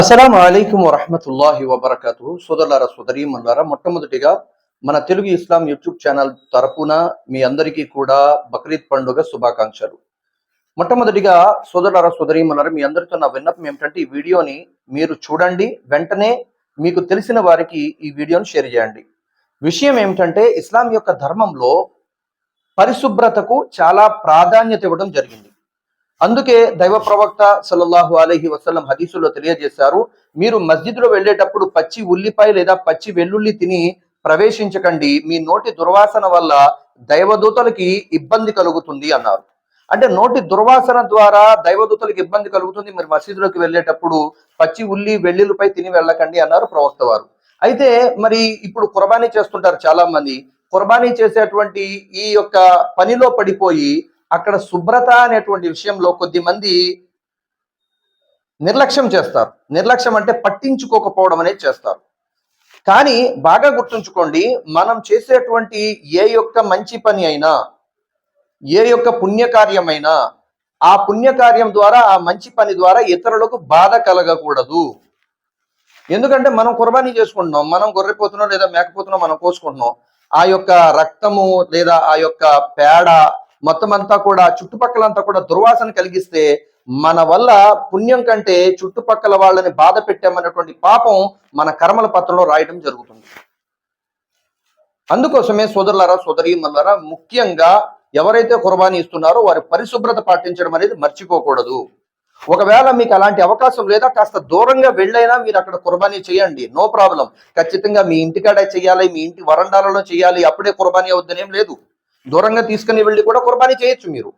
అస్సలం అయికం వరహమతుల్లాహి వబర్కతు సోదరులారా సోదరీమన్లారా మొట్టమొదటిగా మన తెలుగు ఇస్లాం యూట్యూబ్ ఛానల్ తరపున మీ అందరికీ కూడా బక్రీద్ పండుగ శుభాకాంక్షలు. మొట్టమొదటిగా సోదరులారా సోదరీమన్లారా మీ అందరితో నా విన్నపం ఏమిటంటే ఈ వీడియోని మీరు చూడండి వెంటనే మీకు తెలిసిన వారికి ఈ వీడియోని షేర్ చేయండి. విషయం ఏమిటంటే ఇస్లాం యొక్క ధర్మంలో పరిశుభ్రతకు చాలా ప్రాధాన్యత ఇవ్వడం జరిగింది. అందుకే దైవ ప్రవక్త సల్లల్లాహు అలహి వసలం హదీసులో తెలియజేశారు మీరు మస్జిద్లో వెళ్ళేటప్పుడు పచ్చి ఉల్లిపాయ లేదా పచ్చి వెల్లుల్లి తిని ప్రవేశించకండి. మీ నోటి దుర్వాసన వల్ల దైవదూతలకి ఇబ్బంది కలుగుతుంది అన్నారు. అంటే నోటి దుర్వాసన ద్వారా దైవదూతలకు ఇబ్బంది కలుగుతుంది. మీరు మసీదులోకి వెళ్ళేటప్పుడు పచ్చి ఉల్లి వెల్లుల్లిపై తిని వెళ్ళకండి అన్నారు ప్రవక్త వారు. అయితే మరి ఇప్పుడు కుర్బానీ చేస్తుంటారు చాలా మంది కుర్బానీ చేసేటువంటి ఈ యొక్క పనిలో పడిపోయి అక్కడ శుభ్రత అనేటువంటి విషయంలో కొద్దిమంది నిర్లక్ష్యం చేస్తారు. నిర్లక్ష్యం అంటే పట్టించుకోకపోవడం అనేది చేస్తారు. కానీ బాగా గుర్తుంచుకోండి మనం చేసేటువంటి ఏ యొక్క మంచి పని అయినా ఏ యొక్క పుణ్యకార్యమైనా ఆ పుణ్యకార్యం ద్వారా ఆ మంచి పని ద్వారా ఇతరులకు బాధ కలగకూడదు. ఎందుకంటే మనం కుర్బానీ చేసుకుంటున్నాం మనం గొర్రెపోతున్నాం లేదా మేకపోతున్నాం మనం కోసుకుంటున్నాం. ఆ యొక్క రక్తము లేదా ఆ యొక్క పేడ మొత్తం అంతా కూడా చుట్టుపక్కలంతా కూడా దుర్వాసన కలిగిస్తే మన వల్ల పుణ్యం కంటే చుట్టుపక్కల వాళ్ళని బాధ పెట్టామన్నటువంటి పాపం మన కర్మల పత్రంలో రాయడం జరుగుతుంది. అందుకోసమే సోదరులారా సోదరీమల్లారా ముఖ్యంగా ఎవరైతే కుర్బానీ ఇస్తున్నారో వారి పరిశుభ్రత పాటించడం అనేది మర్చిపోకూడదు. ఒకవేళ మీకు అలాంటి అవకాశం లేదా కాస్త దూరంగా వెళ్ళైనా మీరు అక్కడ కుర్బానీ చేయండి. No problem. ఖచ్చితంగా మీ ఇంటికాడే చేయాలి మీ ఇంటి వరండాలలో చేయాలి. అప్పుడే కుర్బానీ అవుద్దనేం లేదు. దూరంగా తీసుకుని వెళ్ళి కూడా కుర్బానీ చేయొచ్చు మీరు.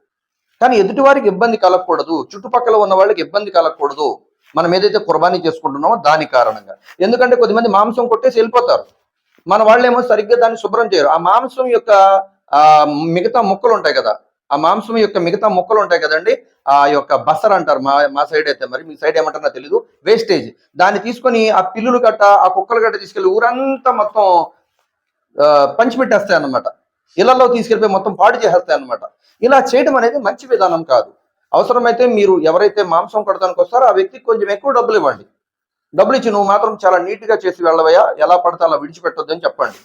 కానీ ఎదుటివారికి ఇబ్బంది కలగకూడదు చుట్టుపక్కల ఉన్న వాళ్ళకి ఇబ్బంది కలగకూడదు. మనం ఏదైతే కుర్బానీ చేసుకుంటున్నామో దాని కారణంగా. ఎందుకంటే కొద్దిమంది మాంసం కొట్టేసి వెళ్ళిపోతారు. మన వాళ్ళేమో సరిగ్గా దాన్ని శుభ్రం చేయరు. ఆ మాంసం యొక్క ఆ మిగతా ముక్కలు ఉంటాయి కదా. ఆ మాంసం యొక్క మిగతా ముక్కలు ఉంటాయి కదండి. ఆ యొక్క బసర్ అంటారు మా మా సైడ్ అయితే మరి మీ సైడ్ ఏమంటారో నాకు తెలీదు. వేస్టేజ్. దాన్ని తీసుకొని ఆ పిల్లులు గట్ట ఆ కుక్కలు గట్ట తీసుకెళ్ళి ఊరంతా మొత్తం పంచిపెట్టేస్తాయి అన్నమాట ఇళ్ళలో తీసుకెళ్ళిపోయి మొత్తం పాడు చేసేస్తాయి అన్నమాట. ఇలా చేయడం అనేది మంచి విధానం కాదు. అవసరమైతే మీరు ఎవరైతే మాంసం కొడతానికి వస్తారో ఆ వ్యక్తికి కొంచెం ఎక్కువ డబ్బులు ఇవ్వండి. డబ్బులు ఇచ్చి నువ్వు మాత్రం చాలా నీట్గా చేసి వెళ్ళవయ్యా ఎలా పడితే అలా విడిచిపెట్టొద్దని చెప్పండి.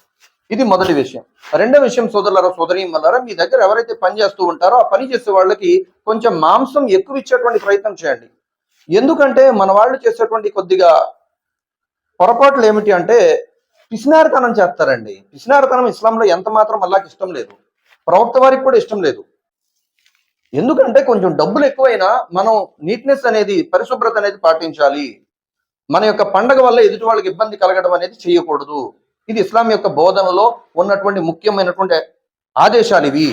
ఇది మొదటి విషయం. రెండో విషయం సోదరులారా సోదరి మల్లారా మీ దగ్గర ఎవరైతే పని చేస్తూ ఉంటారో ఆ పని చేసే వాళ్ళకి కొంచెం మాంసం ఎక్కువ ఇచ్చేటువంటి ప్రయత్నం చేయండి. ఎందుకంటే మన వాళ్ళు చేసేటువంటి కొద్దిగా పొరపాట్లు ఏమిటి అంటే పిసినారితనం చేస్తారండి. పిసినారితనం ఇస్లాంలో ఎంత మాత్రం అల్లాకి ఇష్టం లేదు. ప్రవక్త వారికి కూడా ఇష్టం లేదు. ఎందుకంటే కొంచెం డబ్బులు ఎక్కువైనా మనం నీట్నెస్ అనేది పరిశుభ్రత అనేది పాటించాలి. మన యొక్క పండగ వల్ల ఎదుటి వాళ్ళకి ఇబ్బంది కలగడం అనేది చేయకూడదు. ఇది ఇస్లాం యొక్క బోధనలో ఉన్నటువంటి ముఖ్యమైనటువంటి ఆదేశాలు ఇవి.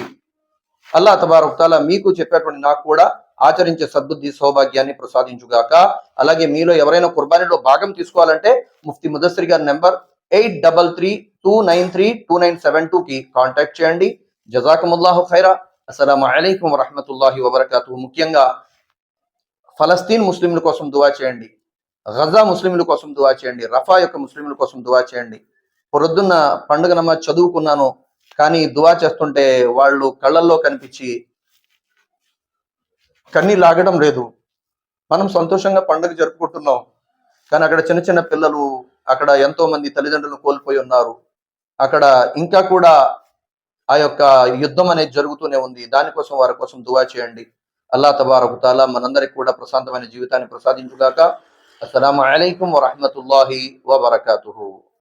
అల్లా తబారుక్తాల మీకు చెప్పేటువంటి నాకు కూడా ఆచరించే సద్బుద్ధి సౌభాగ్యాన్ని ప్రసాదించుగాక. అలాగే మీలో ఎవరైనా కుర్బానీలో భాగం తీసుకోవాలంటే ముఫ్తి ముదస్సరి గారి number eight double three two nine three two nine seven two కి కాంటాక్ట్ చేయండి. జజాకముల్లాహు ఖైరా. అస్సలం అయికం వరహమతుల్లాహి వబర్కాతు ముఖ్యంగా ఫలస్తీన్ ముస్లింల కోసం దువా చేయండి. గజా ముస్లింల కోసం దువా చేయండి. రఫా యొక్క ముస్లింల కోసం దువా చేయండి. పొరొద్దున్న పండుగ నమ్మ చదువుకున్నాను కానీ దువా చేస్తుంటే వాళ్ళు కళ్ళల్లో కనిపించి కన్నీ లాగడం లేదు. మనం సంతోషంగా పండుగ జరుపుకుంటున్నాం కానీ అక్కడ చిన్న చిన్న పిల్లలు అక్కడ ఎంతో మంది తల్లిదండ్రులు కోల్పోయి ఉన్నారు. అక్కడ ఇంకా కూడా ఆ యొక్క యుద్ధం అనేది జరుగుతూనే ఉంది. దానికోసం వారి కోసం దువా చేయండి. అల్లా తబారకు తాలా మనందరికి కూడా ప్రశాంతమైన జీవితాన్ని ప్రసాదించుగాక. అస్సలం అయికం వరహమతుల్లాహి వబర్కూ